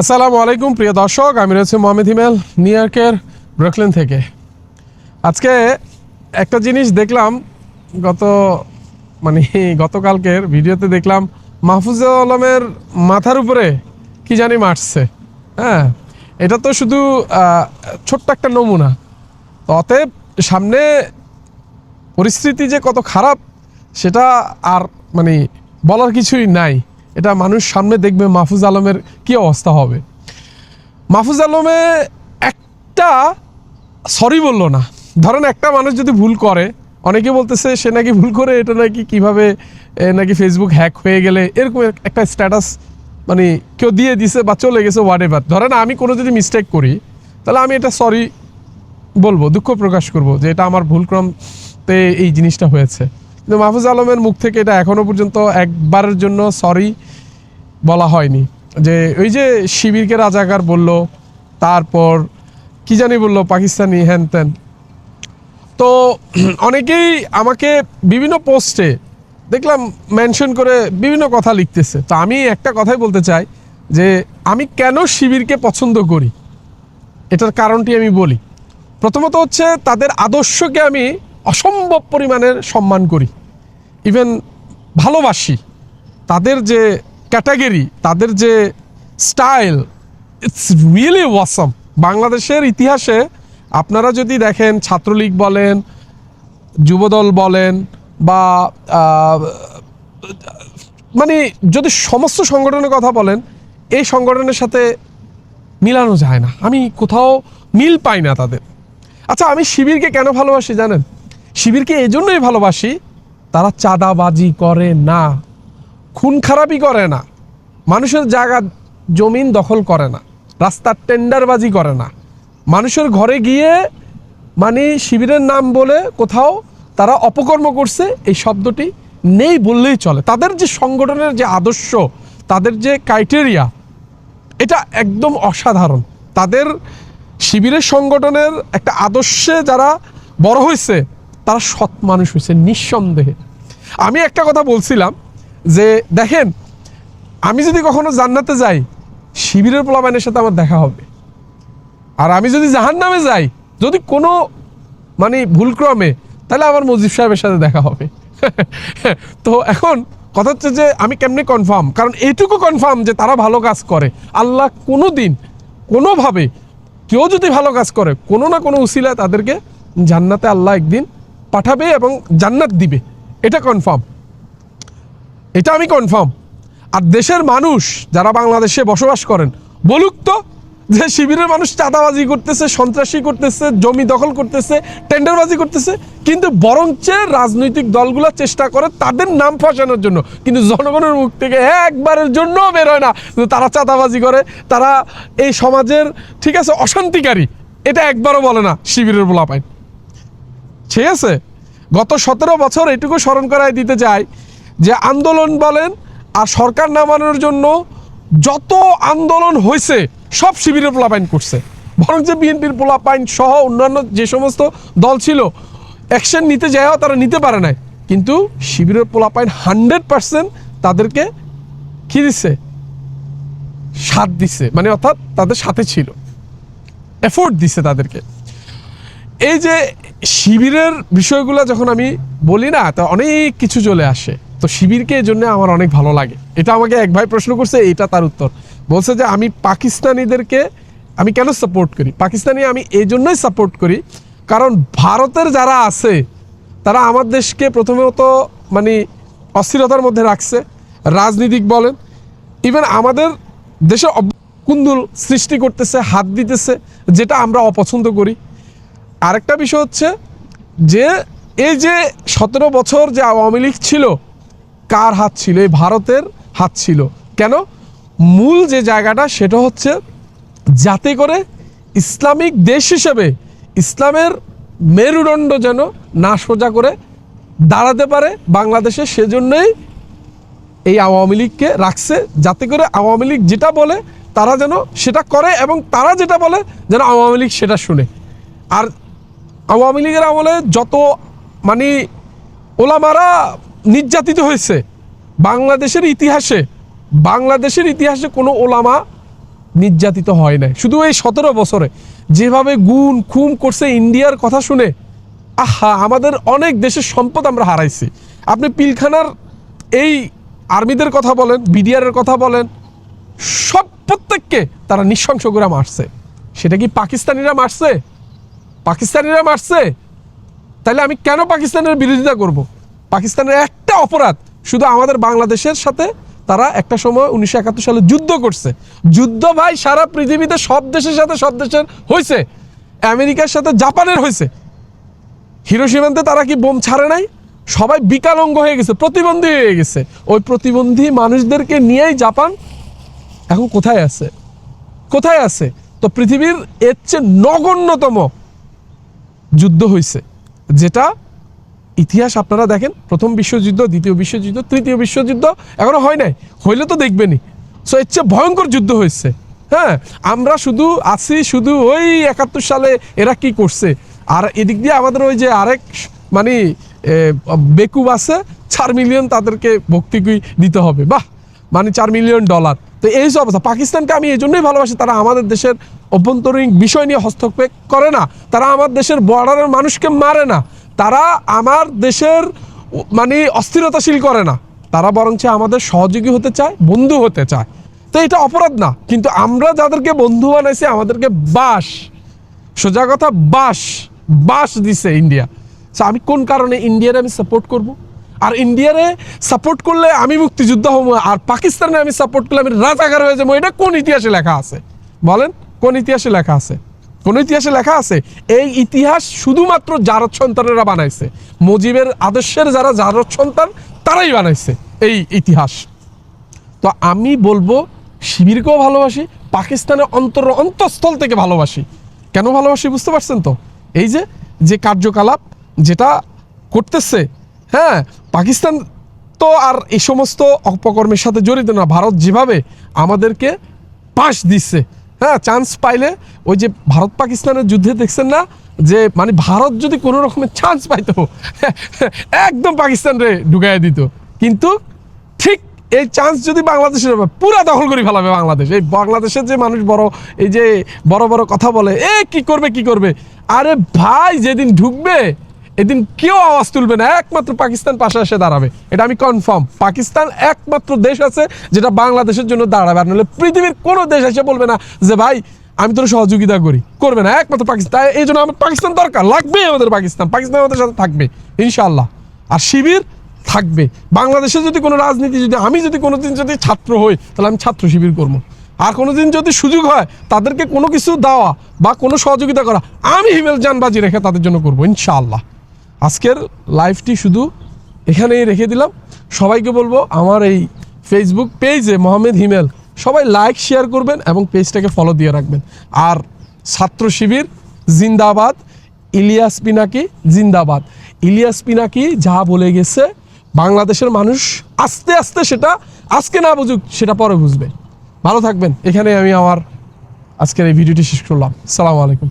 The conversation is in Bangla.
আসসালামু আলাইকুম, প্রিয় দর্শক। আমি রয়েছে মোহাম্মদ হিমেল নিউ ইয়র্কের ব্রুকলিন থেকে। আজকে একটা জিনিস দেখলাম, গত মানে গতকালকের ভিডিওতে দেখলাম মাহফুজুল আলমের মাথার উপরে কি জানি মারছে। হ্যাঁ এটা তো শুধু ছোট্ট একটা নমুনা। তো অতএব সামনে পরিস্থিতি যে কত খারাপ, সেটা আর মানে বলার কিছুই নাই। এটা মানুষ সামনে দেখবে মাহফুজ আলমের কি অবস্থা হবে। মাহফুজ আলমে একটা সরি বলল না। ধরেন একটা মানুষ যদি ভুল করে, অনেকে বলতেছে সে নাকি ভুল করে, এটা নাকি কীভাবে নাকি ফেসবুক হ্যাক হয়ে গেলে, এরকম একটা স্ট্যাটাস মানে কেউ দিয়ে দিছে বা চলে গেছে হোয়াট এভার ধরেন আমি কোনো যদি মিস্টেক করি, তাহলে আমি এটা সরি বলব, দুঃখ প্রকাশ করব যে এটা আমার ভুলক্রমতে এই জিনিসটা হয়েছে। কিন্তু মাহফুজ আলমের মুখ থেকে এটা এখনও পর্যন্ত একবারের জন্য সরি বলা হয়নি। যে ওই যে শিবিরকে রাজাকার বলল, তারপর কি জানি বলল পাকিস্তানি হ্যান ত্যান তো অনেকেই আমাকে বিভিন্ন পোস্টে দেখলাম মেনশন করে বিভিন্ন কথা লিখতেছে। তো আমি একটা কথাই বলতে চাই যে আমি কেন শিবিরকে পছন্দ করি? এটার কারণটি আমি বলি। প্রথমত হচ্ছে তাদের আদর্শকে আমি অসম্ভব পরিমাণের সম্মান করি। ইভেন ভালোবাসি। তাদের যে ক্যাটাগরি, তাদের যে স্টাইল ইটস রিয়েলি ওয়াসম বাংলাদেশের ইতিহাসে আপনারা যদি দেখেন, ছাত্রলীগ বলেন, যুবদল বলেন, বা মানে যদি সমস্ত সংগঠনের কথা বলেন, এই সংগঠনের সাথে মিলানো যায় না। আমি কোথাও মিল পাই না তাদের। আচ্ছা আমি শিবিরকে কেন ভালোবাসি জানেন? শিবিরকে এই জন্যই ভালোবাসি, তারা চাঁদাবাজি করে না। খুন খারাপই করে না। মানুষের জায়গা, জমিন দখল করে না। রাস্তার টেন্ডারবাজি করে না। মানুষের ঘরে গিয়ে মানে শিবিরের নাম বলে কোথাও তারা অপকর্ম করছে, এই শব্দটি নেই বললেই চলে। তাদের যে সংগঠনের যে আদর্শ, তাদের যে ক্রাইটেরিয়া এটা একদম অসাধারণ। তাদের শিবিরের সংগঠনের একটা আদর্শে যারা বড় হয়েছে তারা সৎ মানুষ হয়েছে নিঃসন্দেহে। আমি একটা কথা বলছিলাম যে দেখেন, আমি যদি কখনো জান্নাতে যাই, শিবিরের পোলাবাইনের সাথে আমার দেখা হবে। আর আমি যদি জাহান নামে যাই, যদি কোনো মানে ভুলক্রমে, তাহলে আমার মুজিব সাহেবের সাথে দেখা হবে। তো এখন কথা হচ্ছে যে আমি কেমনি কনফার্ম কারণ এইটুকু কনফার্ম যে তারা ভালো কাজ করে। আল্লাহ কোনো দিন কোনোভাবে কেউ যদি ভালো কাজ করে, কোনো না কোনো উসিলায় তাদেরকে জান্নাতে আল্লাহ একদিন পাঠাবে এবং জান্নাত দিবে। এটা কনফার্ম এটা আমি কনফার্ম আর দেশের মানুষ যারা বাংলাদেশে বসবাস করেন, বলুক তো যে শিবিরের মানুষ চাঁদাবাজি করতেছে, সন্ত্রাসী করতেছে, জমি দখল করতেছে, টেন্ডারবাজি করতেছে, কিন্তু বরঞ্চ রাজনৈতিক দলগুলো চেষ্টা করে তাদের নাম ফসানোর জন্য। কিন্তু জনগণের মুখ থেকে একবারের জন্য বের হয় না তারা চাঁদাবাজি করে, তারা এই সমাজের, ঠিক আছে, অশান্তিকারী। এটা একবারও বলে না শিবিরের বলা পায় ঠিক আছে? গত সতেরো বছর এটুকু স্মরণ করায় দিতে চাই যে আন্দোলন বলেন আর সরকার নামানোর জন্য যত আন্দোলন হয়েছে, সব শিবিরের পোলাপাইন করছে। বরং যে বিএনপির পোলাপাইন সহ অন্যান্য যে সমস্ত দল ছিল অ্যাকশন নিতে যায়ও তারা নিতে পারে নাই। কিন্তু শিবিরের পোলাপাইন হান্ড্রেড পার্সেন্ট তাদেরকে কী দিচ্ছে সাথ দিছে। মানে অর্থাৎ তাদের সাথে ছিল। এফোর্ট দিছে তাদেরকে। এই যে শিবিরের বিষয়গুলো যখন আমি বলি না, তা অনেক কিছু চলে আসে। তো শিবিরকে এই জন্য আমার অনেক ভালো লাগে। এটা আমাকে এক ভাই প্রশ্ন করছে এটা তার উত্তর। বলছে যে, আমি পাকিস্তানিদেরকে, আমি কেন সাপোর্ট করি? পাকিস্তানি আমি এই জন্যই সাপোর্ট করি, কারণ ভারতের যারা আছে, তারা আমার দেশকে প্রথমত মানে অস্থিরতার মধ্যে রাখছে, রাজনীতিক বলেন। ইভেন আমাদের দেশে কুন্দুল সৃষ্টি করতেছে, হাত দিতেছে, যেটা আমরা অপছন্দ করি। আরেকটা বিষয় হচ্ছে যে, এই যে সতেরো বছর যে আওয়ামী লীগ ছিল কার হাত ছিল? এই ভারতের হাত ছিল। কেন? মূল যে জায়গাটা, সেটা হচ্ছে যাতে করে ইসলামিক দেশ হিসেবে ইসলামের মেরুদণ্ড যেন না সোজা করে দাঁড়াতে পারে বাংলাদেশে, সেজন্যই এই আওয়ামী লীগকে রাখছে। যাতে করে আওয়ামী লীগ যেটা বলে, তারা যেন সেটা করে এবং তারা যেটা বলে, যেন আওয়ামী লীগ সেটা শুনে। আর আওয়ামী লীগের আমলে যত মানে ওলামারা নির্যাতিত হয়েছে। বাংলাদেশের ইতিহাসে বাংলাদেশের ইতিহাসে কোনো ওলামা নির্যাতিত হয় নাই। শুধু এই সতেরো বছরে। যেভাবে গুণ খুম করছে ইন্ডিয়ার কথা শুনে, আহা, আমাদের অনেক দেশের সম্পদ আমরা হারাইছি। আপনি পিলখানার এই আর্মিদের কথা বলেন, বিডিআরের কথা বলেন, সব প্রত্যেককে তারা নৃশংস করে মারছে। সেটা কি পাকিস্তানিরা মারছে? পাকিস্তানিরা মারছে? তাহলে আমি কেন পাকিস্তানের বিরোধিতা করব? পাকিস্তানের একটা অপরাধ শুধু আমাদের বাংলাদেশের সাথে, তারা একটা সময় উনিশশো একাত্তর সালে যুদ্ধ করছে। যুদ্ধ ভাই, সারা পৃথিবীতে সব দেশের সাথে সব দেশের হয়েছে আমেরিকার সাথে জাপানের হয়েছে হিরো সীমান্তে তারা কি বোম ছাড়ে নাই? সবাই বিকালঙ্গ হয়ে গেছে, প্রতিবন্ধী হয়ে গেছে। ওই প্রতিবন্ধী মানুষদেরকে নিয়েই জাপান এখন কোথায় আছে? কোথায় আছে? তো পৃথিবীর এর চেয়ে নগণ্যতম যুদ্ধ হয়েছে যেটা ইতিহাস আপনারা দেখেন, প্রথম বিশ্বযুদ্ধ, দ্বিতীয় বিশ্বযুদ্ধ, তৃতীয় বিশ্বযুদ্ধ, এখনও হয় নাই, হইলে তো দেখবেনই। সো এর চেয়ে ভয়ঙ্কর যুদ্ধ হয়েছে। হ্যাঁ আমরা শুধু আছি, শুধু ওই একাত্তর সালে এরা কি করছে। আর এদিক দিয়ে আমাদের ওই যে আরেক মানে বেকুব আছে, চার মিলিয়ন তাদেরকে ভক্তি দিতে হবে। বাহ! মানে চার মিলিয়ন ডলার। তো এই সব অবস্থা। পাকিস্তানকে আমি এই জন্যই ভালোবাসি, তারা আমাদের দেশের অভ্যন্তরীণ বিষয় নিয়ে হস্তক্ষেপ করে না। তারা আমার দেশের বর্ডারের মানুষকে মারে না। তারা আমার দেশের মানে অস্থিরতাশীল করে না। তারা বরঞ্চ আমাদের সহযোগী হতে চায়, বন্ধু হতে চায়। তো এটা অপরাধ না, কিন্তু আমরা যাদেরকে বন্ধু বানাইছি, আমাদেরকে বাস, সোজা কথা বাস বাস দিছে ইন্ডিয়া। So, আমি কোন কারণে ইন্ডিয়ারে আমি সাপোর্ট করব? আর ইন্ডিয়ারে সাপোর্ট করলে আমি মুক্তিযুদ্ধ হব, আর পাকিস্তানে আমি সাপোর্ট করলে আমি রাজাকার হয়ে যাব, এটা কোন ইতিহাসে লেখা আছে? বলেন, কোন ইতিহাসে লেখা আছে? কোন ইতিহাসে লেখা আছে, এই ইতিহাস শুধুমাত্র জারদ সন্তানেরা বানাইছে। মুজিবের আদর্শের যারা জারদ সন্তান, তারাই বানাইছে এই ইতিহাস। তো আমি বলব, শিবিরকেও ভালোবাসি পাকিস্তানের অন্তর অন্তঃস্থল থেকে ভালোবাসি। কেন ভালোবাসি বুঝতে পারছেন তো? এই যে যে কার্যকলাপ যেটা করতেছে হ্যাঁ পাকিস্তান তো আর এই সমস্ত অপকর্মের সাথে জড়িত না, ভারত যেভাবে আমাদেরকে পাশ দিচ্ছে হ্যাঁ চান্স পাইলে ওই যে ভারত পাকিস্তানের যুদ্ধে দেখছেন না? যে মানে ভারত যদি কোনো রকমের চান্স পাইতো, একদম পাকিস্তান রে ঢুকাই দিত। কিন্তু ঠিক এই চান্স যদি বাংলাদেশের পুরা দখল করে ফেলাবে বাংলাদেশ। এই বাংলাদেশের যে মানুষ বড়, এই যে বড় বড় কথা বলে, এ, কি করবে কি করবে? আরে ভাই, যেদিন ঢুকবে এদিন কেউ আওয়াজ তুলবে না, একমাত্র পাকিস্তান পাশে এসে দাঁড়াবে। এটা আমি কনফার্ম পাকিস্তান একমাত্র দেশ আছে যেটা বাংলাদেশের জন্য দাঁড়াবে, আর নাহলে পৃথিবীর কোনো দেশ এসে বলবে না যে, ভাই, আমি তোর সহযোগিতা করি। করবে না, একমাত্র পাকিস্তান। এই জন্য আমার পাকিস্তান দরকার, লাগবেই আমাদের পাকিস্তান। পাকিস্তান আমাদের সাথে থাকবে ইনশাল্লাহ আর শিবির থাকবে। বাংলাদেশে যদি কোনো রাজনীতি, যদি আমি যদি কোনোদিন যদি ছাত্র হই, তাহলে আমি ছাত্র শিবির করব। আর কোনোদিন যদি সুযোগ হয়, তাদেরকে কোনো কিছু দেওয়া বা কোনো সহযোগিতা করা, আমি হিমেল জানবাজি রেখে তাদের জন্য করব, ইনশাআল্লাহ। আজকের লাইভটি শুধু এখানেই রেখে দিলাম। সবাইকে বলব, আমার এই ফেসবুক পেজে মোহাম্মদ হিমেল, সবাই লাইক শেয়ার করবেন এবং পেজটাকে ফলো দিয়ে রাখবেন। আর ছাত্র শিবির জিন্দাবাদ, ইলিয়াস পিনাকি জিন্দাবাদ। ইলিয়াস পিনাকি যা বলে গেছে, বাংলাদেশের মানুষ আস্তে আস্তে সেটা, আজকে না বুঝুক, সেটা পরে বুঝবে। ভালো থাকবেন। এখানে আমি আমার আজকের এই ভিডিওটি শেষ করলাম। সালামু আলাইকুম।